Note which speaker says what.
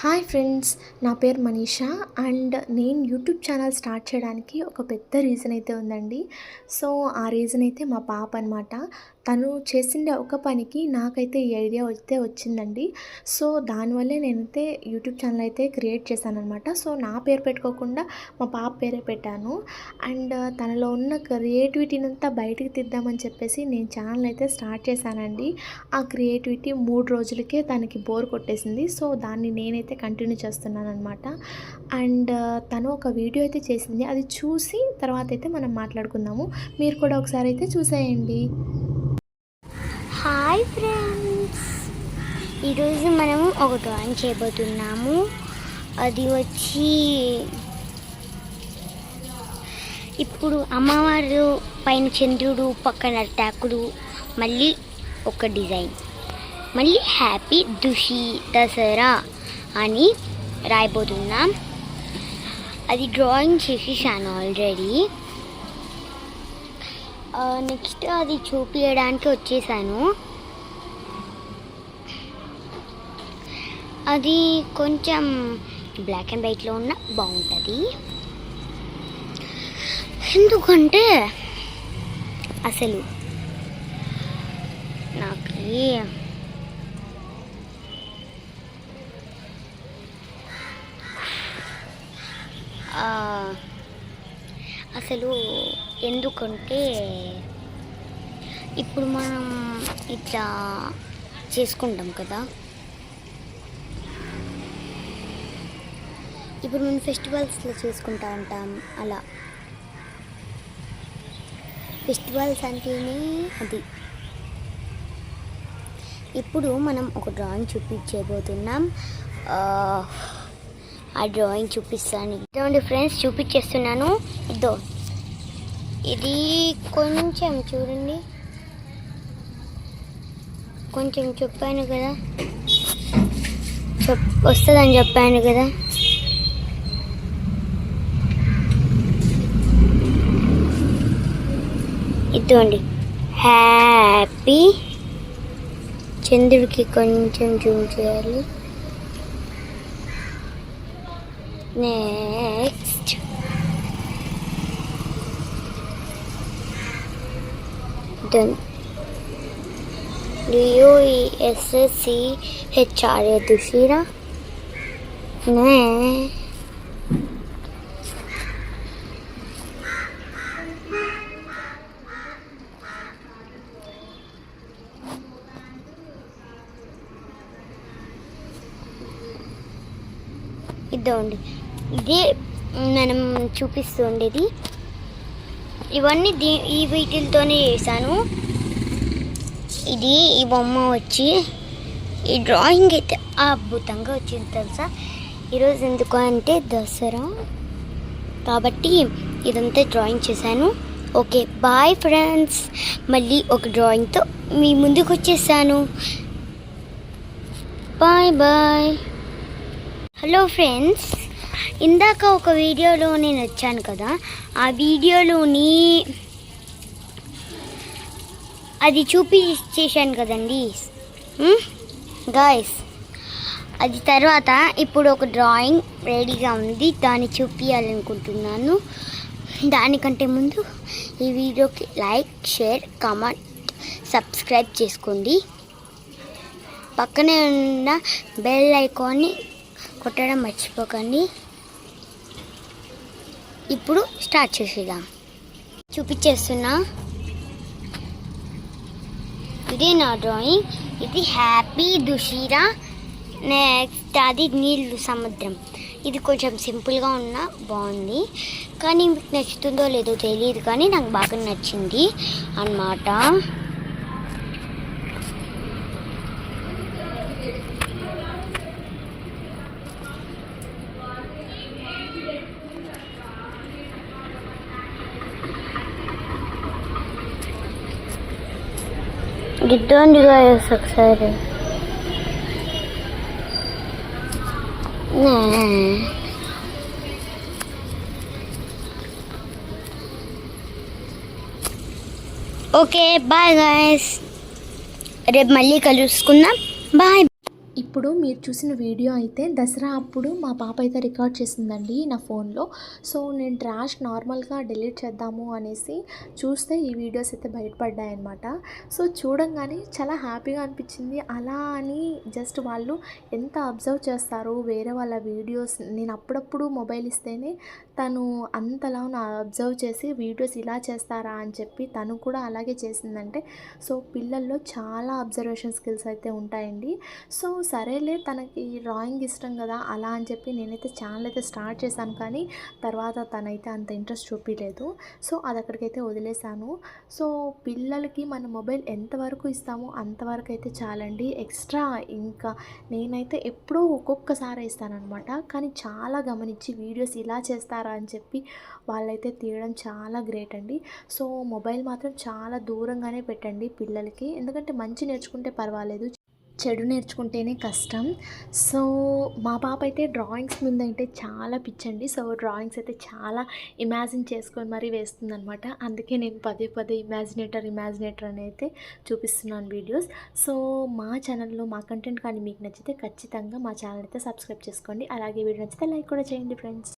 Speaker 1: Hi friends నా పేరు Manisha and నేను యూట్యూబ్ ఛానల్ స్టార్ట్ చేయడానికి ఒక పెద్ద రీజన్ అయితే ఉందండి. సో ఆ రీజన్ అయితే మా పాప అనమాట తను చేసిండే ఒక పనికి నాకైతే ఈ ఐడియా అయితే వచ్చిందండి. సో దానివల్లే నేనైతే యూట్యూబ్ ఛానల్ అయితే క్రియేట్ చేశాను అనమాట సో నా పేరు పెట్టుకోకుండా మా పాప పేరే పెట్టాను. అండ్ తనలో ఉన్న క్రియేటివిటీని అంతా బయటికి తీద్దామని చెప్పేసి నేను ఛానల్ అయితే స్టార్ట్ చేశానండి. ఆ క్రియేటివిటీ మూడు రోజులకే తనకి బోర్ కొట్టేసింది. సో దాన్ని నేనైతే కంటిన్యూ చేస్తున్నాను అనమాట అండ్ తను ఒక వీడియో అయితే చేసింది. అది చూసి తర్వాత అయితే మనం మాట్లాడుకుందాము. మీరు కూడా ఒకసారి అయితే చూసేయండి.
Speaker 2: హాయ్ ఫ్రెండ్స్ ఈరోజు మనము ఒక డ్రాయింగ్ చేయబోతున్నాము. అది వచ్చి ఇప్పుడు అమ్మవారు పైన చంద్రుడు పక్కన అటాకుడు మళ్ళీ ఒక డిజైన్. మళ్ళీ హ్యాపీ దుషి దసరా అని రాయబోతున్నాం. అది డ్రాయింగ్ చేసేసాను ఆల్రెడీ. నెక్స్ట్ అది చూపించడానికి వచ్చేసాను. అది కొంచెం బ్లాక్ అండ్ వైట్లో ఉన్న బాగుంటుంది. ఎందుకంటే అసలు నాకు అసలు ఎందుకంటే ఇప్పుడు మనం ఇట్లా చేసుకుంటాం కదా. ఇప్పుడు మనం ఫెస్టివల్స్లో చూసుకుంటా ఉంటాం అలా. ఫెస్టివల్స్ అంటేనే అది. ఇప్పుడు మనం ఒక డ్రాయింగ్ చూపించబోతున్నాం. ఆ, ఆ డ్రాయింగ్ చూపిస్తాను ఇదండి ఫ్రెండ్స్ చూపించేస్తున్నాను. ఇదో. ఇది కొంచెం చూడండి. కొంచెం చెప్పాను కదా. చెప్ వస్తుందని చెప్పాను కదా. ఇదిగోండి హ్యాపీ చంద్రుడికి కొంచెం జూమ్ చేయాలి next done. D U E S C H R ఇదండి ఇదే మనం చూపిస్తుండేది ఇవన్నీ దీ ఈ వీటితోనే చేశాను. ఇది ఈ బొమ్మ వచ్చి ఈ డ్రాయింగ్ అయితే అద్భుతంగా వచ్చింది తెలుసా? ఈరోజు ఎందుకు అంటే దసరా. కాబట్టి ఇదంతా డ్రాయింగ్ చేశాను. ఓకే బాయ్ ఫ్రెండ్స్ మళ్ళీ ఒక డ్రాయింగ్తో మీ ముందుకు వచ్చేసాను. బాయ్ బాయ్ హలో ఫ్రెండ్స్ ఇందాక ఒక వీడియోలో నేను వచ్చాను కదా. ఆ వీడియోలోని అది చూపించేశాను కదండి. గాయస్ అది తర్వాత ఇప్పుడు ఒక డ్రాయింగ్ రెడీగా ఉంది. దాన్ని చూపించాలనుకుంటున్నాను దానికంటే ముందు ఈ వీడియోకి లైక్ షేర్ కామెంట్ సబ్స్క్రైబ్ చేసుకోండి. పక్కనే ఉన్న బెల్ ఐకాన్ని కొట్టడం మర్చిపోకండి. ఇప్పుడు స్టార్ట్ చేసేద్దాం. చూపించేస్తున్నా ఇది నా డ్రాయింగ్. ఇది హ్యాపీ దుషీరా నెక్స్ట్ అది నీళ్ళు సముద్రం. ఇది కొంచెం సింపుల్గా ఉన్నా బాగుంది. కానీ మీకు నచ్చుతుందో లేదో తెలియదు కానీ నాకు బాగా నచ్చింది అన్నమాట. గిద్దండి గాయస్ ఒకసారి. Okay bye guys. రేపు మళ్ళీ కలుసుకుందాం. బాయ్.
Speaker 1: ఇప్పుడు మీరు చూసిన వీడియో అయితే దసరా అప్పుడు మా పాప అయితే రికార్డ్ చేసిందండి నా ఫోన్లో. సో నేను ట్రాష్ నార్మల్గా డిలీట్ చేద్దాము అనేసి చూస్తే ఈ వీడియోస్ అయితే బయటపడ్డాయి అనమాట సో చూడంగానే చాలా హ్యాపీగా అనిపించింది. అలా అని జస్ట్ వాళ్ళు ఎంత అబ్జర్వ్ చేస్తారు వేరే వాళ్ళ వీడియోస్ నేను అప్పుడప్పుడు మొబైల్ ఇస్తేనే తను అంతలా నా అబ్జర్వ్ చేసి వీడియోస్ ఇలా చేస్తారా అని చెప్పి తను కూడా అలాగే చేసిందంటే సో పిల్లల్లో చాలా అబ్జర్వేషన్ స్కిల్స్ అయితే ఉంటాయండి. సో సరేలే తనకి డ్రాయింగ్ ఇష్టం కదా అలా అని చెప్పి నేనైతే ఛానల్ అయితే స్టార్ట్ చేశాను కానీ తర్వాత తనైతే అంత ఇంట్రెస్ట్ చూపించలేదు సో అది అక్కడికైతే వదిలేశాను. సో పిల్లలకి మన మొబైల్ ఎంతవరకు ఇస్తామో అంతవరకు అయితే చాలండి. ఎక్స్ట్రా ఇంకా నేనైతే ఎప్పుడో ఒక్కొక్కసారి ఇస్తానన్నమాట. కానీ చాలా గమనించి వీడియోస్ ఇలా చేస్తారా అని చెప్పి వాళ్ళైతే తీయడం చాలా గ్రేట్ అండి. సో మొబైల్ మాత్రం చాలా దూరంగానే పెట్టండి పిల్లలకి. ఎందుకంటే మంచి నేర్చుకుంటే పర్వాలేదు చెడు నేర్చుకుంటేనే కష్టం. సో మా పాప అయితే డ్రాయింగ్స్ మీద అయితే చాలా పిచ్చండి. సో డ్రాయింగ్స్ అయితే చాలా ఇమాజిన్ చేసుకొని మరీ వేస్తుందనమాట అందుకే నేను పదే పదే ఇమాజినేటర్ ఇమాజినేటర్ అని అయితే చూపిస్తున్నాను వీడియోస్. సో మా ఛానల్లో మా కంటెంట్ కానీ మీకు నచ్చితే ఖచ్చితంగా మా ఛానల్ అయితే సబ్స్క్రైబ్ చేసుకోండి. అలాగే వీడియో నచ్చితే లైక్ కూడా చేయండి ఫ్రెండ్స్.